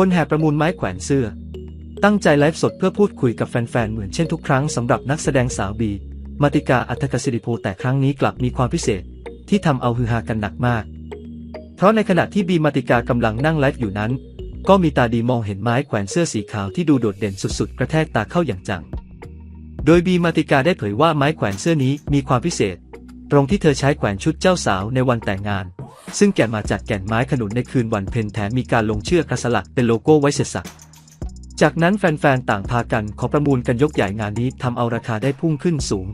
คนแห่ประมูลไม้แขวนเสื้อ ตั้งใจไลฟ์สดเพื่อพูดคุยกับแฟนๆ เหมือนเช่นทุกครั้งสำหรับนักแสดงสาวบี มาติกาอัตกศิริโพแต่ครั้งนี้กลับมีความพิเศษ ที่ทำเอาฮือฮากันหนักมาก เพราะในขณะที่บีมาติกากำลังนั่งไลฟ์อยู่นั้น ก็มีตาดีมองเห็นไม้แขวนเสื้อสีขาวที่ดูโดดเด่นสุดๆ กระแทกตาเข้าอย่างจัง โดยบีมาติกาได้เผยว่าไม้แขวนเสื้อนี้มีความพิเศษ ตรงที่เธอใช้แขวนชุดเจ้าสาวในวันแต่งงาน ซึ่งแกะมาจากแก่นไม้ขนุนในคืนวันเพ็ญแถมมีการลงเชือกกระสลักเป็นโลโก้ไว้เสร็จสับจากนั้นแฟนๆ ต่างพากันขอประมูลกันยกใหญ่งานนี้ทำเอาราคาได้พุ่งขึ้นสูง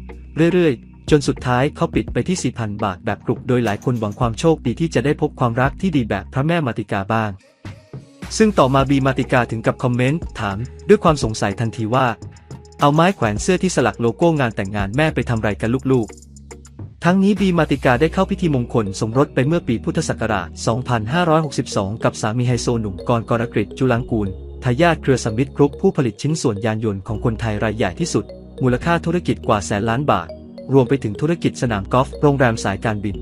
เรื่อยๆ จนสุดท้ายเขาปิดไปที่ 4,000 บาทแบบกรุบโดยหลายคนหวังความโชคดีที่จะได้พบความรักที่ดีแบบพระแม่มาติกาบ้าง ซึ่งต่อมาบีมาติกาถึงกับคอมเมนต์ถามด้วยความสงสัยทันทีว่า เอาไม้แขวนเสื้อที่สลักโลโก้งานแต่งงานแม่ไปทำไรกันลูกๆ ทั้งนี้บีมาติกาได้เข้าพิธีมงคลสมรสไปเมื่อปีพุทธศักราช 2562 กับสามีไฮโซหนุ่มกรกรกฤษจุลังกูล ทายาทเครือสมิธกรุ๊ปผู้ผลิตชิ้นส่วนยานยนต์ของคนไทยรายใหญ่ที่สุด มูลค่าธุรกิจกว่าแสนล้านบาท รวมไปถึงธุรกิจสนามกอล์ฟ โรงแรมสายการบิน